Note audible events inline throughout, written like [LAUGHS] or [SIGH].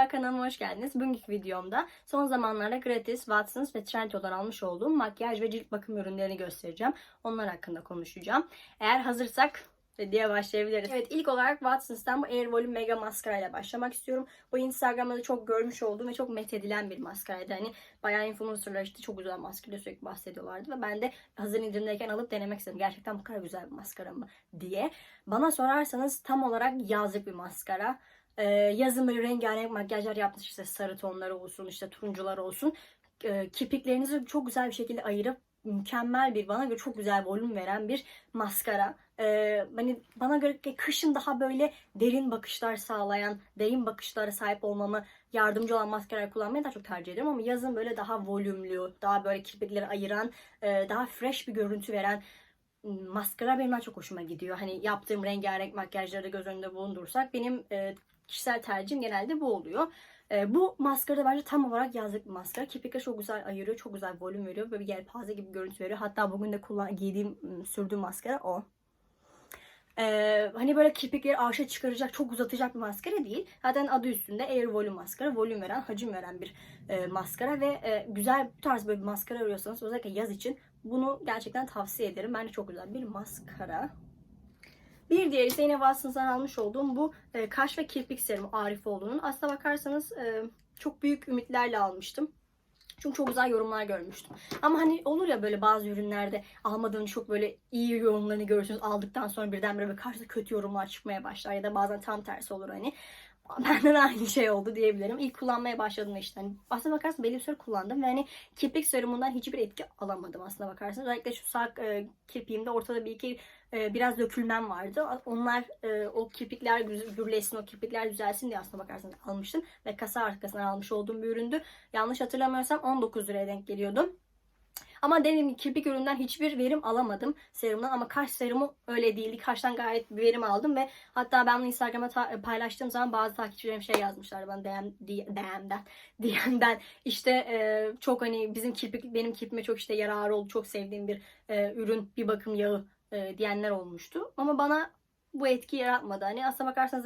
Merhaba kanalıma hoş geldiniz. Bugünkü videomda son zamanlarda gratis, Watsons ve Trendyol'dan almış olduğum makyaj ve cilt bakım ürünlerini göstereceğim. Onlar hakkında konuşacağım. Eğer hazırsak diye başlayabiliriz. Evet ilk olarak Watsons'tan bu Air Volume Mega Maskara ile başlamak istiyorum. Bu Instagram'da da çok görmüş olduğum ve çok methedilen bir maskaraydı. Hani bayağı influencerlar işte çok güzel maskara sürekli bahsediyorlardı ve ben de hazır indirimdeyken alıp denemek istedim. Gerçekten bu kadar güzel bir maskara mı diye. Bana sorarsanız tam olarak yazlık bir maskara. Ee, yazın böyle rengarenk makyajlar yapmış işte sarı tonları olsun işte turuncular olsun. Ee, kirpiklerinizi çok güzel bir şekilde ayırıp mükemmel bir bana göre çok güzel volüm veren bir maskara. Ee, hani bana göre kışın daha böyle derin bakışlar sağlayan, derin bakışlara sahip olmamı yardımcı olan maskara kullanmayı daha çok tercih ederim ama yazın böyle daha volümlü, daha böyle kirpikleri ayıran, e, daha fresh bir görüntü veren maskara benim daha çok hoşuma gidiyor. Hani yaptığım rengarenk makyajları göz önünde bulundursak benim e, kişisel tercihim genelde bu oluyor. E, bu maskara da bence tam olarak yazlık bir maskara. Kirpikleri çok güzel ayırıyor, çok güzel volüm veriyor. Böyle bir yelpaze gibi görüntü veriyor. Hatta bugün de kullan giydiğim, sürdüğüm maskara o. Ee, hani böyle kirpikleri arşa çıkaracak, çok uzatacak bir maskara değil. Zaten adı üstünde Air Volume maskara. Volüm veren, hacim veren bir e, maskara ve e, güzel bu tarz böyle bir maskara arıyorsanız özellikle yaz için bunu gerçekten tavsiye ederim. Bence çok güzel bir maskara. Bir diğeri yine Watsons'dan almış olduğum bu e, kaş ve kirpik serumu Arifoğlu'nun. Aslına bakarsanız e, çok büyük ümitlerle almıştım. Çünkü çok güzel yorumlar görmüştüm. Ama hani olur ya böyle bazı ürünlerde almadığın çok böyle iyi yorumlarını görürsünüz. Aldıktan sonra birdenbire böyle karşıda kötü yorumlar çıkmaya başlar. Ya da bazen tam tersi olur hani. [LAUGHS] Benden aynı şey oldu diyebilirim. İlk kullanmaya başladığımda işte. Hani aslına bakarsanız belli bir süre kullandım ve hani kirpik serumundan hiçbir etki alamadım aslına bakarsanız. Özellikle şu sağ e, kirpiğimde ortada bir iki e, biraz dökülmem vardı. Onlar e, o kirpikler gürlesin, o kirpikler düzelsin diye aslına bakarsanız almıştım. Ve kasa arkasından almış olduğum bir üründü. Yanlış hatırlamıyorsam 19 liraya denk geliyordu. Ama dediğim gibi kirpik üründen hiçbir verim alamadım serumdan ama kaş serumu öyle değildi. Kaştan gayet bir verim aldım ve hatta ben bunu Instagram'a paylaştığım zaman bazı takipçilerim şey yazmışlar bana DM, DM'den DM'den işte e, çok hani bizim kirpik benim kirpime çok işte yararı oldu. Çok sevdiğim bir e, ürün, bir bakım yağı e, diyenler olmuştu. Ama bana bu etki yaratmadı. Hani aslına bakarsanız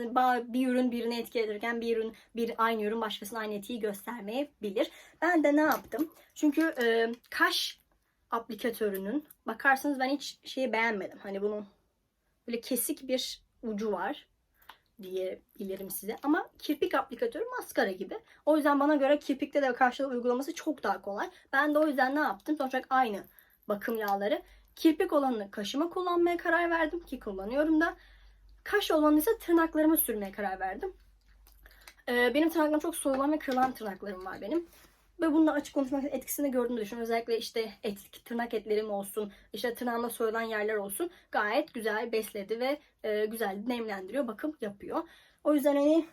bir ürün birini etki ederken bir ürün bir aynı ürün başkasına aynı etkiyi göstermeyebilir. Ben de ne yaptım? Çünkü e, kaş aplikatörünün bakarsanız ben hiç şeyi beğenmedim. Hani bunun böyle kesik bir ucu var diyebilirim size. Ama kirpik aplikatörü maskara gibi. O yüzden bana göre kirpikte de karşılığı uygulaması çok daha kolay. Ben de o yüzden ne yaptım? Sonuç olarak aynı bakım yağları. Kirpik olanını kaşıma kullanmaya karar verdim ki kullanıyorum da. Kaş olanı ise tırnaklarıma sürmeye karar verdim. Ee, benim tırnaklarım çok soyulan ve kırılan tırnaklarım var benim. Ve bununla açık konuşmak etkisini gördüğümü düşünüyorum. Özellikle işte et, tırnak etlerim olsun, işte tırnağımda soyulan yerler olsun. Gayet güzel besledi ve e, güzel nemlendiriyor, bakım yapıyor. O yüzden hani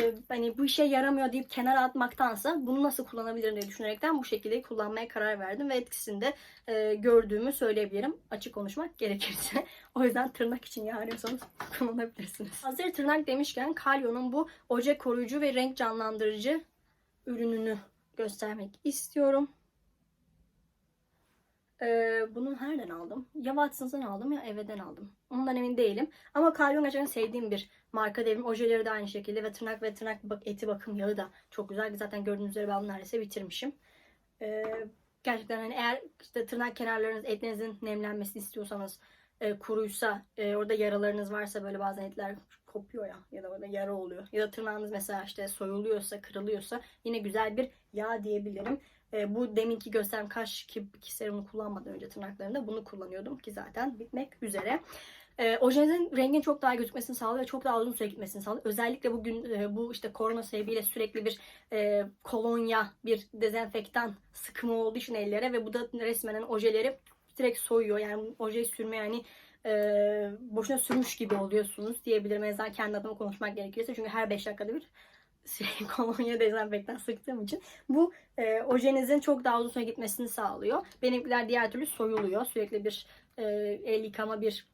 e, hani bu işe yaramıyor deyip kenara atmaktansa bunu nasıl kullanabilirim diye düşünerekten bu şekilde kullanmaya karar verdim ve etkisini de e, gördüğümü söyleyebilirim. Açık konuşmak gerekirse. [LAUGHS] o yüzden tırnak için yağ arıyorsanız [LAUGHS] kullanabilirsiniz. Hazır tırnak demişken Kalyon'un bu oje koruyucu ve renk canlandırıcı ürününü göstermek istiyorum. Ee, bunu nereden aldım? Ya Watsons'dan aldım ya Eve'den aldım. Ondan emin değilim. Ama Kalyon gerçekten sevdiğim bir marka devrim. Ojeleri de aynı şekilde ve tırnak ve tırnak eti bakım yağı da çok güzel. Zaten gördüğünüz üzere ben neredeyse bitirmişim. Ee, gerçekten hani eğer işte tırnak kenarlarınız etlerinizin nemlenmesini istiyorsanız e, kuruysa e, orada yaralarınız varsa böyle bazen etler kopuyor ya ya da orada yara oluyor. Ya da tırnağınız mesela işte soyuluyorsa, kırılıyorsa yine güzel bir yağ diyebilirim. E, bu deminki gösterdiğim kaş kirpik serumunu kullanmadan önce tırnaklarında bunu kullanıyordum ki zaten bitmek üzere. E, ojenizin rengin çok daha gözükmesini sağlıyor ve çok daha uzun süre gitmesini sağlıyor. Özellikle bugün e, bu işte korona sebebiyle sürekli bir e, kolonya, bir dezenfektan sıkımı olduğu için ellere ve bu da resmen hani ojeleri direkt soyuyor. Yani ojeyi sürme yani e, boşuna sürmüş gibi oluyorsunuz diyebilirim. En azından kendi adıma konuşmak gerekirse. Çünkü her 5 dakikada bir [LAUGHS] şey, kolonya dezenfektan sıktığım için bu e, ojenizin çok daha uzun süre gitmesini sağlıyor. Benimkiler diğer türlü soyuluyor. Sürekli bir e, el yıkama bir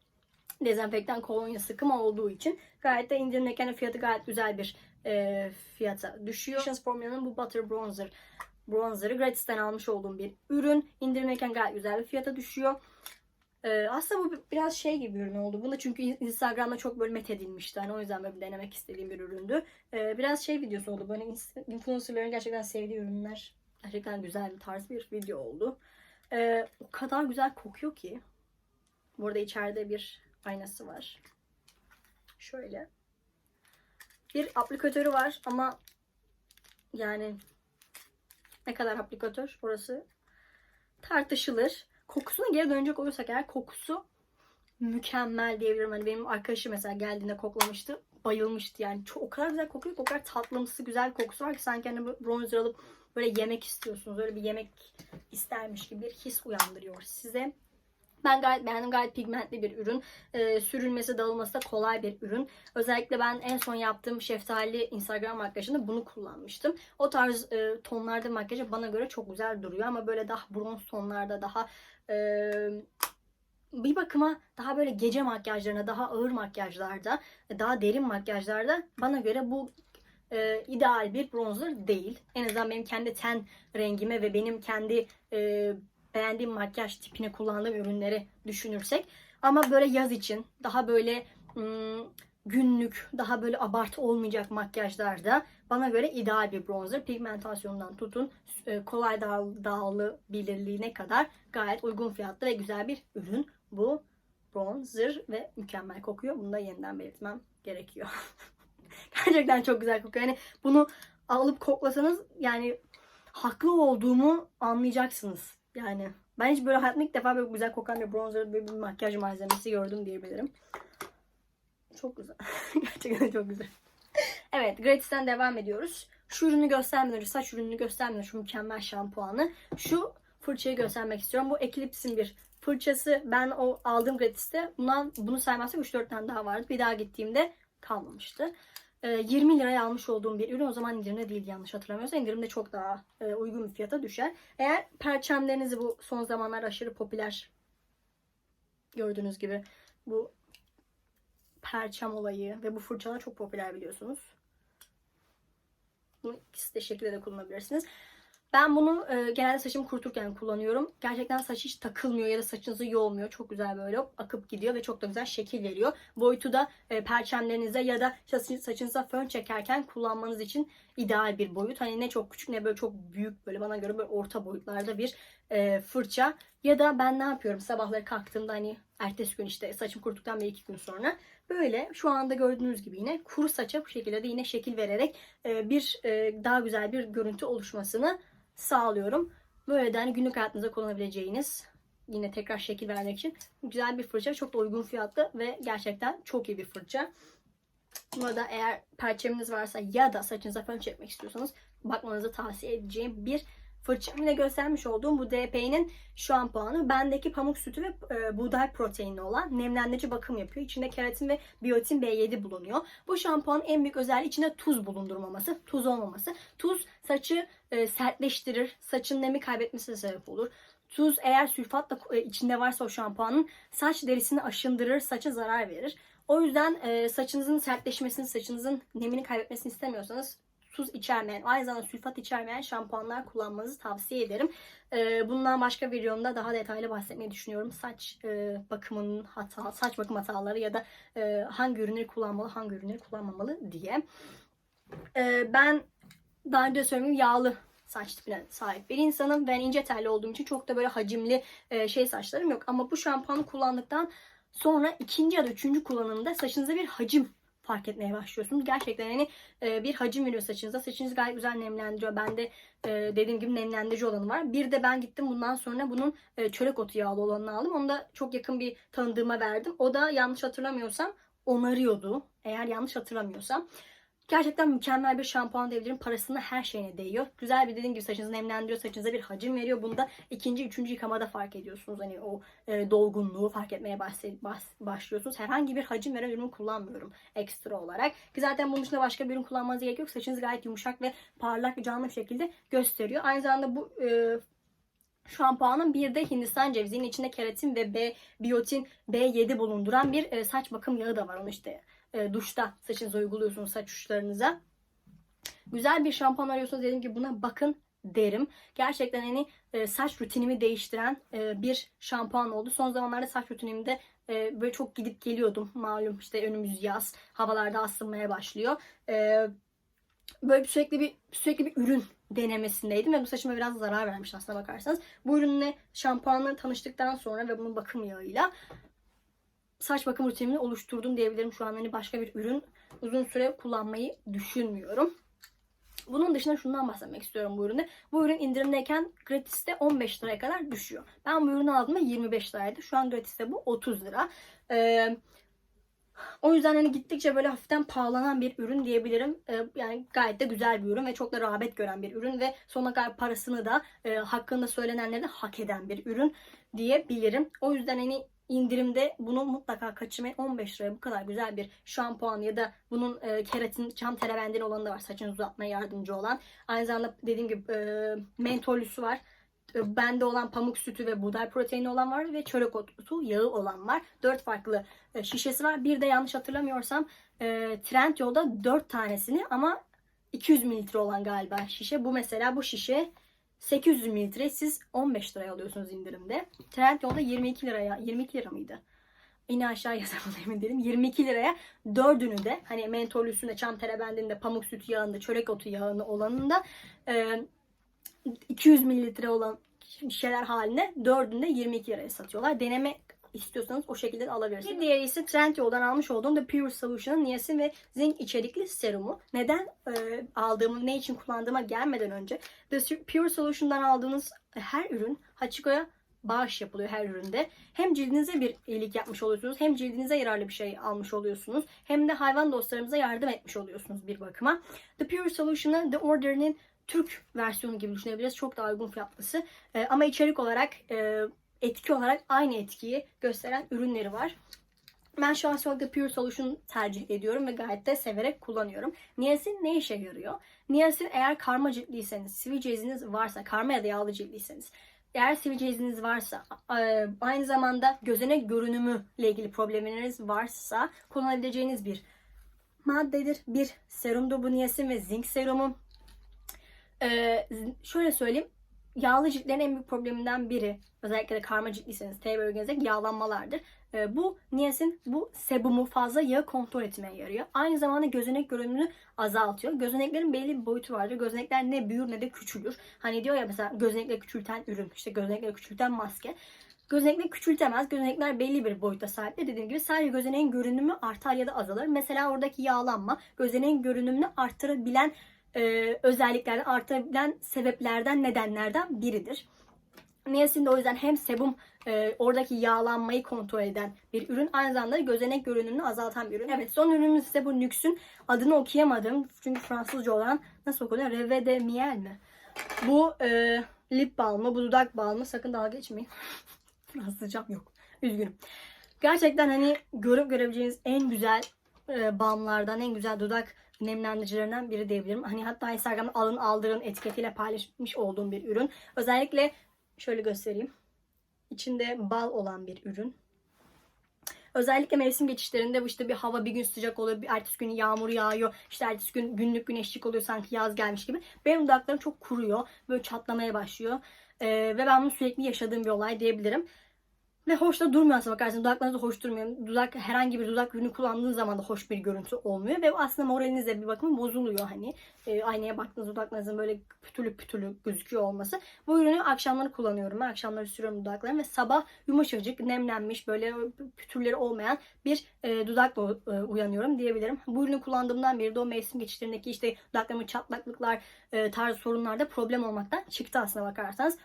dezenfektan kolonya sıkımı olduğu için gayet de indirimdeyken fiyatı gayet güzel bir e, fiyata düşüyor. Essence Formula'nın bu Butter Bronzer bronzer'ı gratisten almış olduğum bir ürün. İndirimdeyken gayet güzel bir fiyata düşüyor. Ee, aslında bu biraz şey gibi bir ürün oldu. Bunu çünkü Instagram'da çok böyle met edilmişti. Hani o yüzden böyle denemek istediğim bir üründü. Ee, biraz şey videosu oldu. Böyle influencerların gerçekten sevdiği ürünler. Gerçekten güzel bir tarz bir video oldu. Ee, o kadar güzel kokuyor ki. Burada içeride bir aynası var. Şöyle. Bir aplikatörü var ama yani ne kadar aplikatör orası tartışılır. Kokusuna geri dönecek olursak eğer kokusu mükemmel diyebilirim. Hani benim arkadaşım mesela geldiğinde koklamıştı. Bayılmıştı yani. Çok, o kadar güzel kokuyor ki o kadar tatlımsı güzel kokusu var ki sanki hani bronzer alıp böyle yemek istiyorsunuz. Öyle bir yemek istermiş gibi bir his uyandırıyor size. Ben gayet beğendim. Gayet pigmentli bir ürün. Ee, sürülmesi, dağılması da kolay bir ürün. Özellikle ben en son yaptığım şeftali Instagram makyajında bunu kullanmıştım. O tarz e, tonlarda makyajı bana göre çok güzel duruyor. Ama böyle daha bronz tonlarda, daha e, bir bakıma daha böyle gece makyajlarına, daha ağır makyajlarda, daha derin makyajlarda bana göre bu e, ideal bir bronzer değil. En azından benim kendi ten rengime ve benim kendi e, beğendiğim makyaj tipine kullandığım ürünleri düşünürsek. Ama böyle yaz için daha böyle ım, günlük, daha böyle abartı olmayacak makyajlarda bana göre ideal bir bronzer. Pigmentasyonundan tutun e, kolay dağıl, dağılabilirliğine kadar gayet uygun fiyatlı ve güzel bir ürün bu bronzer ve mükemmel kokuyor. Bunu da yeniden belirtmem gerekiyor. [LAUGHS] Gerçekten çok güzel kokuyor. Yani bunu alıp koklasanız yani haklı olduğumu anlayacaksınız. Yani ben hiç böyle hayatımda ilk defa böyle güzel kokan bir bronzer, böyle bir makyaj malzemesi gördüm diyebilirim. Çok güzel. [LAUGHS] Gerçekten çok güzel. Evet, Gratis'ten devam ediyoruz. Şu ürünü önce, saç ürününü önce şu mükemmel şampuanı. Şu fırçayı göstermek istiyorum. Bu Eclipse'in bir fırçası. Ben o aldığım Gratis'te bundan, bunu saymazsak 3-4 tane daha vardı. Bir daha gittiğimde kalmamıştı. Ee, 20 liraya almış olduğum bir ürün o zaman indirimde değil yanlış hatırlamıyorsam indirimde çok daha e, uygun bir fiyata düşer. Eğer perçemlerinizi bu son zamanlar aşırı popüler gördüğünüz gibi bu perçem olayı ve bu fırçalar çok popüler biliyorsunuz. Bu ikisi de şekilde de kullanabilirsiniz. Ben bunu e, genelde saçımı kuruturken kullanıyorum. Gerçekten saç hiç takılmıyor ya da saçınızı yoğmuyor. Çok güzel böyle akıp gidiyor ve çok da güzel şekil veriyor. Boyutu da e, perçemlerinize ya da saç- saçınıza fön çekerken kullanmanız için ideal bir boyut. Hani ne çok küçük ne böyle çok büyük böyle bana göre böyle orta boyutlarda bir e, fırça. Ya da ben ne yapıyorum sabahları kalktığımda hani ertesi gün işte saçım kuruduktan bir iki gün sonra böyle şu anda gördüğünüz gibi yine kuru saça bu şekilde de yine şekil vererek e, bir e, daha güzel bir görüntü oluşmasını sağlıyorum. Böyle de hani günlük hayatınızda kullanabileceğiniz yine tekrar şekil vermek için güzel bir fırça. Çok da uygun fiyatlı ve gerçekten çok iyi bir fırça. Burada eğer perçeminiz varsa ya da saçınıza fön çekmek istiyorsanız bakmanızı tavsiye edeceğim bir fırça. Yine göstermiş olduğum bu DP'nin şampuanı. Bendeki pamuk sütü ve e, buğday proteinli olan nemlendirici bakım yapıyor. İçinde keratin ve biyotin B7 bulunuyor. Bu şampuanın en büyük özelliği içinde tuz bulundurmaması, tuz olmaması. Tuz saçı e, sertleştirir, saçın nemi kaybetmesine sebep olur. Tuz eğer sülfat da e, içinde varsa o şampuanın saç derisini aşındırır, saça zarar verir. O yüzden e, saçınızın sertleşmesini, saçınızın nemini kaybetmesini istemiyorsanız tuz içermeyen, aynı zamanda sülfat içermeyen şampuanlar kullanmanızı tavsiye ederim. E, bundan başka videomda daha detaylı bahsetmeyi düşünüyorum. Saç e, bakımının hata, saç bakım hataları ya da e, hangi ürünleri kullanmalı, hangi ürünleri kullanmamalı diye. E, ben daha önce söylediğim yağlı saç tipine sahip bir insanım. Ben ince telli olduğum için çok da böyle hacimli e, şey saçlarım yok. Ama bu şampuanı kullandıktan sonra ikinci ya da üçüncü kullanımda saçınıza bir hacim fark etmeye başlıyorsunuz. Gerçekten hani e, bir hacim veriyor saçınıza. Saçınızı gayet güzel nemlendiriyor. Bende e, dediğim gibi nemlendirici olanı var. Bir de ben gittim bundan sonra bunun e, çörek otu yağlı olanını aldım. Onu da çok yakın bir tanıdığıma verdim. O da yanlış hatırlamıyorsam onarıyordu. Eğer yanlış hatırlamıyorsam. Gerçekten mükemmel bir şampuan diyebilirim. Parasını her şeyine değiyor. Güzel bir dediğim gibi saçınızı nemlendiriyor. Saçınıza bir hacim veriyor. Bunda ikinci, üçüncü yıkamada fark ediyorsunuz. Hani o e, dolgunluğu fark etmeye başlıyorsunuz. Herhangi bir hacim veren ürün kullanmıyorum ekstra olarak. Ki zaten bunun dışında başka bir ürün kullanmanıza gerek yok. Saçınız gayet yumuşak ve parlak, canlı şekilde gösteriyor. Aynı zamanda bu e, şampuanın bir de Hindistan cevizinin içinde keratin ve B, biyotin B7 bulunduran bir e, saç bakım yağı da var. Onu işte e, duşta saçınıza uyguluyorsunuz saç uçlarınıza. Güzel bir şampuan arıyorsanız dediğim gibi buna bakın derim. Gerçekten hani e, saç rutinimi değiştiren e, bir şampuan oldu. Son zamanlarda saç rutinimde e, böyle çok gidip geliyordum. Malum işte önümüz yaz. Havalarda asılmaya başlıyor. E, böyle bir sürekli bir sürekli bir ürün denemesindeydim ve bu saçıma biraz zarar vermiş aslına bakarsanız. Bu ürünle şampuanla tanıştıktan sonra ve bunun bakım yağıyla saç bakım rutinimi oluşturdum diyebilirim. Şu an hani başka bir ürün uzun süre kullanmayı düşünmüyorum. Bunun dışında şundan bahsetmek istiyorum bu üründe. Bu ürün indirimdeyken gratiste 15 liraya kadar düşüyor. Ben bu ürünü aldığımda 25 liraydı. Şu an gratiste bu 30 lira. Ee, o yüzden hani gittikçe böyle hafiften pahalanan bir ürün diyebilirim. Ee, yani gayet de güzel bir ürün ve çok da rağbet gören bir ürün ve sonuna kadar parasını da e, hakkında söylenenleri de hak eden bir ürün diyebilirim. O yüzden hani indirimde bunu mutlaka kaçırmayın. 15 liraya bu kadar güzel bir şampuan ya da bunun e, keratin çam terebendin olanı da var. Saçınızı uzatmaya yardımcı olan. Aynı zamanda dediğim gibi e, mentollüsü var. E, Bende olan pamuk sütü ve buğday proteini olan var ve çörek otu yağı olan var. 4 farklı e, şişesi var. Bir de yanlış hatırlamıyorsam e, Trendyol'da 4 tanesini ama 200 mililitre olan galiba şişe. Bu mesela bu şişe 800 mililitre siz 15 liraya alıyorsunuz indirimde. Trendyol'da 22 liraya 22 lira mıydı? Yine aşağı yazamadım emin değilim. 22 liraya dördünü de hani mentol üstünde, çam terebendinde, pamuk sütü yağında, çörek otu yağında olanında e, 200 mililitre olan şişeler haline dördünde 22 liraya satıyorlar. Deneme istiyorsanız o şekilde de alabilirsiniz. Bir diğeri ise Trendyol'dan almış olduğum The Pure Solution'ın niyasin ve zinc içerikli serumu. Neden e, aldığımı, ne için kullandığıma gelmeden önce The Pure Solution'dan aldığınız her ürün Hachiko'ya bağış yapılıyor her üründe. Hem cildinize bir iyilik yapmış oluyorsunuz, hem cildinize yararlı bir şey almış oluyorsunuz, hem de hayvan dostlarımıza yardım etmiş oluyorsunuz bir bakıma. The Pure Solution'ı The Order'ın Türk versiyonu gibi düşünebiliriz. Çok daha uygun fiyatlısı. E, ama içerik olarak e, etki olarak aynı etkiyi gösteren ürünleri var. Ben şahsi olarak da Pure Solution tercih ediyorum ve gayet de severek kullanıyorum. Niacin ne işe yarıyor? Niacin eğer karma ciltliyseniz, sivilce varsa, karma ya da yağlı ciltliyseniz, eğer sivilce varsa, e, aynı zamanda gözenek görünümü ile ilgili problemleriniz varsa kullanabileceğiniz bir maddedir. Bir serumdur bu niacin ve zinc serumu. Ee, şöyle söyleyeyim. Yağlı ciltlerin en büyük probleminden biri özellikle de karma ciltliyseniz T bölgenizdeki yağlanmalardır. Ee, bu niacin bu sebumu fazla yağı kontrol etmeye yarıyor. Aynı zamanda gözenek görünümünü azaltıyor. Gözeneklerin belli bir boyutu vardır. Gözenekler ne büyür ne de küçülür. Hani diyor ya mesela gözenekleri küçülten ürün, işte gözenekleri küçülten maske. Gözenekleri küçültemez. Gözenekler belli bir boyuta sahiptir. Dediğim gibi sadece gözeneğin görünümü artar ya da azalır. Mesela oradaki yağlanma gözeneğin görünümünü arttırabilen e, özelliklerden, artabilen sebeplerden, nedenlerden biridir. Niacin de o yüzden hem sebum e, oradaki yağlanmayı kontrol eden bir ürün. Aynı zamanda gözenek görünümünü azaltan bir ürün. Evet son ürünümüz ise bu Nux'ün adını okuyamadım. Çünkü Fransızca olan nasıl okunuyor? Reve de Miel mi? Bu e, lip balmı, bu dudak balmı. Sakın dalga geçmeyin. [LAUGHS] Fransızcam yok. Üzgünüm. Gerçekten hani görüp görebileceğiniz en güzel e, balmlardan, en güzel dudak nemlendiricilerinden biri diyebilirim. Hani hatta Instagram'da alın aldırın etiketiyle paylaşmış olduğum bir ürün. Özellikle şöyle göstereyim. İçinde bal olan bir ürün. Özellikle mevsim geçişlerinde bu işte bir hava bir gün sıcak oluyor, bir ertesi gün yağmur yağıyor, işte ertesi gün günlük güneşlik oluyor sanki yaz gelmiş gibi. Benim dudaklarım çok kuruyor, böyle çatlamaya başlıyor. Ee, ve ben bunu sürekli yaşadığım bir olay diyebilirim. Ve hoş da durmuyor aslında bakarsın. Dudaklarınız da hoş durmuyor. Dudak herhangi bir dudak ürünü kullandığınız zaman da hoş bir görüntü olmuyor. Ve aslında moraliniz de bir bakıma bozuluyor hani. E, aynaya baktığınız dudaklarınızın böyle pütürlü pütürlü gözüküyor olması. Bu ürünü akşamları kullanıyorum. Ben akşamları sürüyorum dudaklarımı ve sabah yumuşacık, nemlenmiş, böyle pütürleri olmayan bir e, dudakla e, uyanıyorum diyebilirim. Bu ürünü kullandığımdan beri de o mevsim geçişlerindeki işte dudaklarımın çatlaklıklar e, tarzı sorunlarda problem olmaktan çıktı aslına bakarsanız.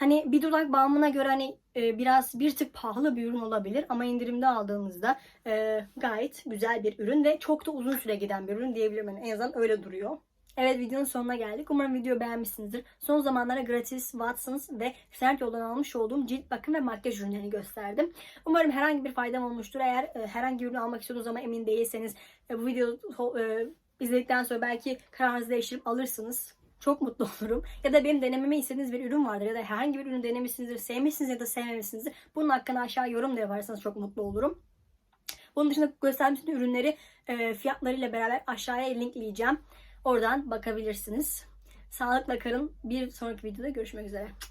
Hani bir dudak balmına göre hani e, biraz bir tık pahalı bir ürün olabilir ama indirimde aldığımızda e, gayet güzel bir ürün ve çok da uzun süre giden bir ürün diyebilirim. Yani en azından öyle duruyor. Evet videonun sonuna geldik. Umarım video beğenmişsinizdir. Son zamanlarda gratis Watsons ve Trendyol'dan almış olduğum cilt bakım ve makyaj ürünlerini gösterdim. Umarım herhangi bir faydam olmuştur. Eğer e, herhangi bir ürün almak istiyorsanız ama emin değilseniz e, bu videoyu e, izledikten sonra belki kararınızı değiştirip alırsınız çok mutlu [LAUGHS] olurum. Ya da benim denememi istediğiniz bir ürün vardır ya da herhangi bir ürünü denemişsinizdir, sevmişsiniz ya da sevmemişsinizdir. Bunun hakkında aşağı yorum da yaparsanız çok mutlu olurum. Bunun dışında göstermiş ürünleri e, fiyatlarıyla beraber aşağıya linkleyeceğim. Oradan bakabilirsiniz. Sağlıkla kalın. Bir sonraki videoda görüşmek üzere.